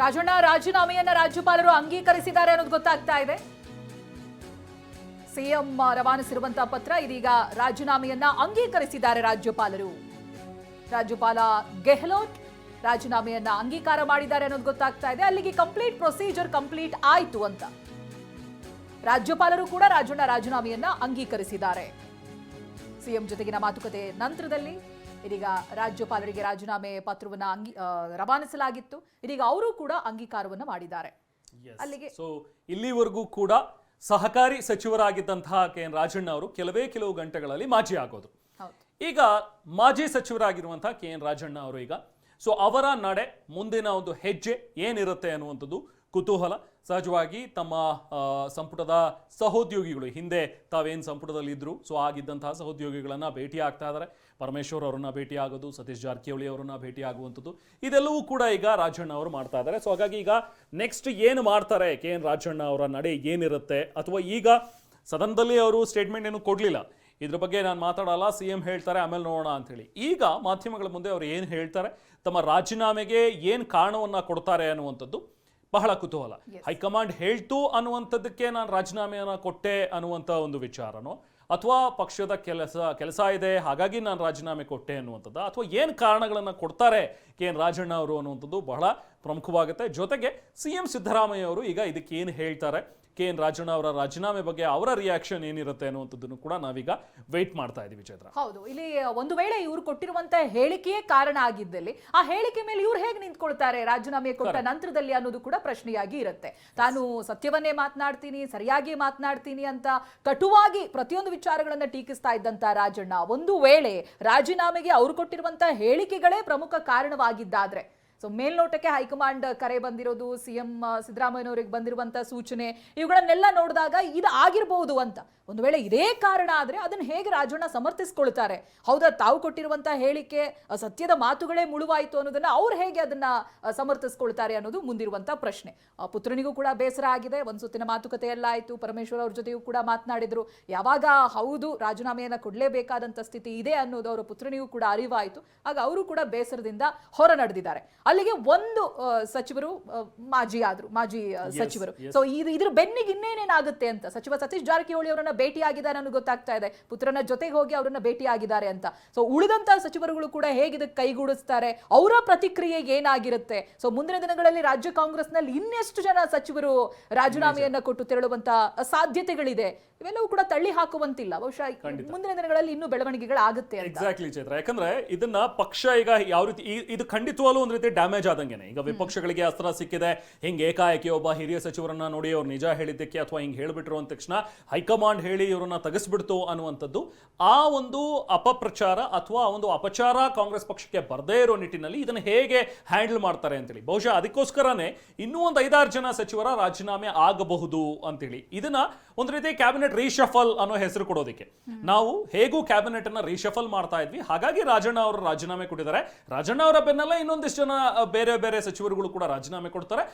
ರಾಜಣ್ಣ ರಾಜೀನಾಮೆಯನ್ನ ರಾಜ್ಯಪಾಲರು ಅಂಗೀಕರಿಸಿದ್ದಾರೆ ಅನ್ನೋದು ಗೊತ್ತಾಗ್ತಾ ಇದೆ. ಸಿಎಂ ರವಾನಿಸಿರುವಂತಹ ಪತ್ರ ಇದೀಗ ರಾಜೀನಾಮೆಯನ್ನ ಅಂಗೀಕರಿಸಿದ್ದಾರೆ ರಾಜ್ಯಪಾಲರು. ರಾಜ್ಯಪಾಲ ಗೆಹ್ಲೋಟ್ ರಾಜೀನಾಮೆಯನ್ನ ಅಂಗೀಕಾರ ಮಾಡಿದ್ದಾರೆ ಅನ್ನೋದು ಗೊತ್ತಾಗ್ತಾ ಇದೆ. ಅಲ್ಲಿಗೆ ಕಂಪ್ಲೀಟ್ ಪ್ರೊಸೀಜರ್ ಕಂಪ್ಲೀಟ್ ಆಯ್ತು ಅಂತ. ರಾಜ್ಯಪಾಲರು ಕೂಡ ರಾಜಣ್ಣ ರಾಜೀನಾಮೆಯನ್ನ ಅಂಗೀಕರಿಸಿದ್ದಾರೆ. ಸಿಎಂ ಜೊತೆಗಿನ ಮಾತುಕತೆ ನಂತರದಲ್ಲಿ. ಇದೀಗ ರಾಜ್ಯಪಾಲರಿಗೆ ರಾಜೀನಾಮೆ ಪತ್ರವನ್ನು ಅಂಗಿ ರವಾನಿಸಲಾಗಿತ್ತು. ಇದೀಗ ಅವರು ಕೂಡ ಅಂಗೀಕಾರವನ್ನ ಮಾಡಿದ್ದಾರೆ. ಅಲ್ಲಿಗೆ ಸೊ ಇಲ್ಲಿವರೆಗೂ ಕೂಡ ಸಹಕಾರಿ ಸಚಿವರಾಗಿದ್ದಂತಹ ಕೆ ಎನ್ ರಾಜಣ್ಣ ಅವರು ಕೆಲವೇ ಕೆಲವು ಗಂಟೆಗಳಲ್ಲಿ ಮಾಜಿ ಆಗೋದು. ಈಗ ಮಾಜಿ ಸಚಿವರಾಗಿರುವಂತಹ ಕೆ ಎನ್ ರಾಜಣ್ಣ ಅವರು ಈಗ ಸೊ ಅವರ ನಡೆ ಮುಂದಿನ ಒಂದು ಹೆಜ್ಜೆ ಏನಿರುತ್ತೆ ಅನ್ನುವಂಥದ್ದು ಕುತೂಹಲ. ಸಹಜವಾಗಿ ತಮ್ಮ ಸಂಪುಟದ ಸಹೋದ್ಯೋಗಿಗಳು, ಹಿಂದೆ ತಾವೇನು ಸಂಪುಟದಲ್ಲಿದ್ದರು ಸೊ ಆಗಿದ್ದಂತಹ ಸಹೋದ್ಯೋಗಿಗಳನ್ನು ಭೇಟಿ ಆಗ್ತಾ ಇದ್ದಾರೆ ಪರಮೇಶ್ವರ್ ಅವರನ್ನು ಭೇಟಿ ಆಗೋದು ಸತೀಶ್ ಜಾರಕಿಹೊಳಿ ಅವರನ್ನು ಭೇಟಿ ಆಗುವಂಥದ್ದು ಇದೆಲ್ಲವೂ ಕೂಡ ಈಗ ರಾಜಣ್ಣ ಅವರು ಮಾಡ್ತಾ ಇದ್ದಾರೆ ಸೊ ಹಾಗಾಗಿ ಈಗ ನೆಕ್ಸ್ಟ್ ಏನು ಮಾಡ್ತಾರೆ ಕೆ ಎನ್ ರಾಜಣ್ಣ ಅವರ ನಡೆ ಏನಿರುತ್ತೆ? ಅಥವಾ ಈಗ ಸದನದಲ್ಲಿ ಅವರು ಸ್ಟೇಟ್ಮೆಂಟ್ ಏನು ಕೊಡಲಿಲ್ಲ. ಇದ್ರ ಬಗ್ಗೆ ನಾನು ಮಾತಾಡಲ್ಲ, ಸಿ ಎಂ ಹೇಳ್ತಾರೆ, ಆಮೇಲೆ ನೋಡೋಣ ಅಂಥೇಳಿ. ಈಗ ಮಾಧ್ಯಮಗಳ ಮುಂದೆ ಅವರು ಏನು ಹೇಳ್ತಾರೆ, ತಮ್ಮ ರಾಜೀನಾಮೆಗೆ ಏನು ಕಾರಣವನ್ನು ಕೊಡ್ತಾರೆ ಅನ್ನುವಂಥದ್ದು ಬಹಳ ಕುತೂಹಲ. ಹೈಕಮಾಂಡ್ ಹೇಳ್ತು ಅನ್ನುವಂಥದ್ದಕ್ಕೆ ನಾನು ರಾಜೀನಾಮೆಯನ್ನು ಕೊಟ್ಟೆ ಅನ್ನುವಂಥ ಒಂದು ವಿಚಾರನೋ? ಅಥವಾ ಪಕ್ಷದ ಕೆಲಸ ಕೆಲಸ ಇದೆ ಹಾಗಾಗಿ ನಾನು ರಾಜೀನಾಮೆ ಕೊಟ್ಟೆ ಅನ್ನುವಂಥದ್ದು? ಅಥವಾ ಏನು ಕಾರಣಗಳನ್ನು ಕೊಡ್ತಾರೆ ಕೆ ಎನ್ ರಾಜಣ್ಣ ಅವರು ಅನ್ನುವಂಥದ್ದು ಬಹಳ ಪ್ರಮುಖವಾಗುತ್ತೆ. ಜೊತೆಗೆ ಸಿ ಎಂ ಸಿದ್ದರಾಮಯ್ಯ ಅವರು ಈಗ ಇದಕ್ಕೆ ಏನು ಹೇಳ್ತಾರೆ? ಕೆ ಎನ್ ರಾಜಣ್ಣ ಅವರ ರಾಜೀನಾಮೆ ಬಗ್ಗೆ ಅವರ ರಿಯಾಕ್ಷನ್ ಏನಿರುತ್ತೆ ಅನ್ನುವಂಥದ್ದನ್ನು ಕೂಡ ನಾವೀಗ ವೆಯ್ಟ್ ಮಾಡ್ತಾ ಇದ್ದೀವಿ ಚೈತ್ರ ಹೌದು ಇಲ್ಲಿ ಒಂದು ವೇಳೆ ಇವ್ರು ಕೊಟ್ಟಿರುವಂತಹ ಹೇಳಿಕೆಯೇ ಕಾರಣ ಆಗಿದ್ದಲ್ಲಿ ಆ ಹೇಳಿಕೆ ಮೇಲೆ ಇವ್ರು ಹೇಗೆ ನಿಂತ್ಕೊಳ್ತಾರೆ? ರಾಜೀನಾಮೆ ಕೊಟ್ಟ ನಂತರದಲ್ಲಿ ಅನ್ನೋದು ಕೂಡ ಪ್ರಶ್ನೆಯಾಗಿ ಇರುತ್ತೆ. ತಾನು ಸತ್ಯವನ್ನೇ ಮಾತನಾಡ್ತೀನಿ ಸರಿಯಾಗಿ ಮಾತನಾಡ್ತೀನಿ ಅಂತ ಕಟುವಾಗಿ ಪ್ರತಿಯೊಂದು ವಿಚಾರಗಳನ್ನ ಟೀಕಿಸ್ತಾ ಇದ್ದಂತ ರಾಜಣ್ಣ ಒಂದು ವೇಳೆ ರಾಜೀನಾಮೆಗೆ ಅವ್ರು ಕೊಟ್ಟಿರುವಂತಹ ಹೇಳಿಕೆಗಳೇ ಪ್ರಮುಖ ಕಾರಣವಾಗಿದ್ದಾದ್ರೆ ಸೊ ಮೇಲ್ನೋಟಕ್ಕೆ ಹೈಕಮಾಂಡ್ ಕರೆ ಬಂದಿರೋದು ಸಿಎಂ ಸಿದ್ದರಾಮಯ್ಯನವರಿಗೆ ಬಂದಿರುವಂತಹ ಸೂಚನೆ, ಇವುಗಳನ್ನೆಲ್ಲ ನೋಡಿದಾಗ ಇದು ಆಗಿರಬಹುದು ಅಂತ. ಒಂದು ವೇಳೆ ಇದೇ ಕಾರಣ ಆದ್ರೆ ಅದನ್ನು ಹೇಗೆ ರಾಜಣ್ಣ ಸಮರ್ಥಿಸ್ಕೊಳ್ತಾರೆ? ಹೌದಾ, ತಾವು ಕೊಟ್ಟಿರುವಂತಹ ಹೇಳಿಕೆ ಸತ್ಯದ ಮಾತುಗಳೇ ಮುಳುವಾಯಿತು ಅನ್ನೋದನ್ನ ಅವ್ರು ಹೇಗೆ ಅದನ್ನ ಸಮರ್ಥಿಸ್ಕೊಳ್ತಾರೆ ಅನ್ನೋದು ಮುಂದಿರುವಂತಹ ಪ್ರಶ್ನೆ. ಪುತ್ರನಿಗೂ ಕೂಡ ಬೇಸರ ಆಗಿದೆ, ಒಂದು ಸುತ್ತಿನ ಮಾತುಕತೆ ಎಲ್ಲ ಆಯಿತು, ಪರಮೇಶ್ವರ್ ಅವ್ರ ಜೊತೆಯೂ ಕೂಡ ಮಾತನಾಡಿದ್ರು. ಯಾವಾಗ ಹೌದು, ರಾಜೀನಾಮೆಯನ್ನು ಕೊಡಲೇಬೇಕಾದಂಥ ಸ್ಥಿತಿ ಇದೆ ಅನ್ನೋದು ಅವರ ಪುತ್ರನಿಗೂ ಕೂಡ ಅರಿವಾಯಿತು. ಆಗ ಅವರು ಕೂಡ ಬೇಸರದಿಂದ ಹೊರ ನಡೆದಿದ್ದಾರೆ ಅಲ್ಲಿಗೆ ಒಂದು ಸಚಿವರು ಮಾಜಿ ಆದ್ರು ಮಾಜಿ ಸಚಿವರು. ಸೊ ಇದು ಇದ್ರ ಬೆನ್ನಿಗೆ ಇನ್ನೇನೇನಾಗುತ್ತೆ ಅಂತ ಸಚಿವ ಸತೀಶ್ ಜಾರಕಿಹೊಳಿ ಅವರನ್ನ ಭೇಟಿ ಆಗಿದ್ದಾರೆ ಅನ್ನೋ ಗೊತ್ತಾಗ್ತಾ ಇದೆ. ಪುತ್ರನ ಜೊತೆಗೆ ಹೋಗಿ ಅವರನ್ನ ಭೇಟಿ ಆಗಿದ್ದಾರೆ ಅಂತ. ಸೊ ಉಳಿದಂತ ಸಚಿವರುಗಳು ಕೂಡ ಹೇಗೆ ಇದಕ್ಕೆ ಕೈಗೂಡಿಸ್ತಾರೆ ಅವರ ಪ್ರತಿಕ್ರಿಯೆ ಏನಾಗಿರುತ್ತೆ? ಸೊ ಮುಂದಿನ ದಿನಗಳಲ್ಲಿ ರಾಜ್ಯ ಕಾಂಗ್ರೆಸ್ನಲ್ಲಿ ಇನ್ನೆಷ್ಟು ಜನ ಸಚಿವರು ರಾಜೀನಾಮೆಯನ್ನ ಕೊಟ್ಟು ತೆರಳುವಂತ ಸಾಧ್ಯತೆಗಳಿದೆ? ಇವೆಲ್ಲವೂ ಕೂಡ ತಳ್ಳಿ ಹಾಕುವಂತಿಲ್ಲ. ಬಹುಶಃ ಮುಂದಿನ ದಿನಗಳಲ್ಲಿ ಇನ್ನೂ ಬೆಳವಣಿಗೆಗಳಾಗುತ್ತೆ ಎಕ್ಸಾಕ್ಟ್ಲಿ ಚೈತ್ರ. ಯಾಕಂದ್ರೆ ಇದನ್ನ ಪಕ್ಷ ಈಗ ಯಾವ ರೀತಿ ಇದು ಖಂಡಿತವಾಗ್ಲೂ ಒಂದು ರೀತಿ ಡ್ಯಾಮೇಜ್ ಆದಂಗೆನೆ. ಈಗ ವಿಪಕ್ಷಗಳಿಗೆ ಅಸ್ತ್ರ ಸಿಕ್ಕಿದೆ. ಹಿಂಗೆ ಏಕಾಏಕಿ ಒಬ್ಬ ಹಿರಿಯ ಸಚಿವರನ್ನ ನೋಡಿ ಅವ್ರು ನಿಜ ಹೇಳಿದ್ದಕ್ಕೆ ಅಥವಾ ಹಿಂಗೆ ಹೇಳ್ಬಿಟ್ರು ಅಂದ ತಕ್ಷಣ ಹೈಕಮಾಂಡ್ ಹೇಳಿ ಇವ್ರನ್ನ ತೆಗೆಸ್ಬಿಡ್ತು ಅನ್ನುವಂಥದ್ದು ಆ ಒಂದು ಅಪಪ್ರಚಾರ ಅಥವಾ ಆ ಒಂದು ಅಪಚಾರ ಕಾಂಗ್ರೆಸ್ ಪಕ್ಷಕ್ಕೆ ಬರದೇ ಇರೋ ನಿಟ್ಟಿನಲ್ಲಿ ಇದನ್ನ ಹೇಗೆ ಹ್ಯಾಂಡಲ್ ಮಾಡ್ತಾರೆ ಅಂತೇಳಿ. ಬಹುಶಃ ಅದಕ್ಕೋಸ್ಕರನೇ ಇನ್ನೂ ಒಂದು ಐದಾರು ಜನ ಸಚಿವರ ರಾಜೀನಾಮೆ ಆಗಬಹುದು ಅಂತೇಳಿ. ಇದನ್ನ ಒಂದು ರೀತಿ ಕ್ಯಾಬಿನೆಟ್ ರೀಶಫಲ್ ಅನ್ನೋ ಹೆಸರು ಕೊಡೋದಕ್ಕೆ. ನಾವು ಹೇಗೂ ಕ್ಯಾಬಿನೆಟ್ ಅನ್ನ ರೀಶಫಲ್ ಮಾಡ್ತಾ ಇದ್ವಿ. ಹಾಗಾಗಿ ರಾಜಣ್ಣ ಅವರು ರಾಜೀನಾಮೆ ಕೊಟ್ಟಿದ್ದಾರೆ. ರಾಜಣ್ಣ ಅವರ ಬೆನ್ನಲ್ಲ ಇನ್ನೊಂದಿಷ್ಟು ಜನ ಬೇರೆ ಬೇರೆ ಸಚಿವರುಗಳು ಕೂಡ ರಾಜೀನಾಮೆ ಕೊಡ್ತಾರೆ.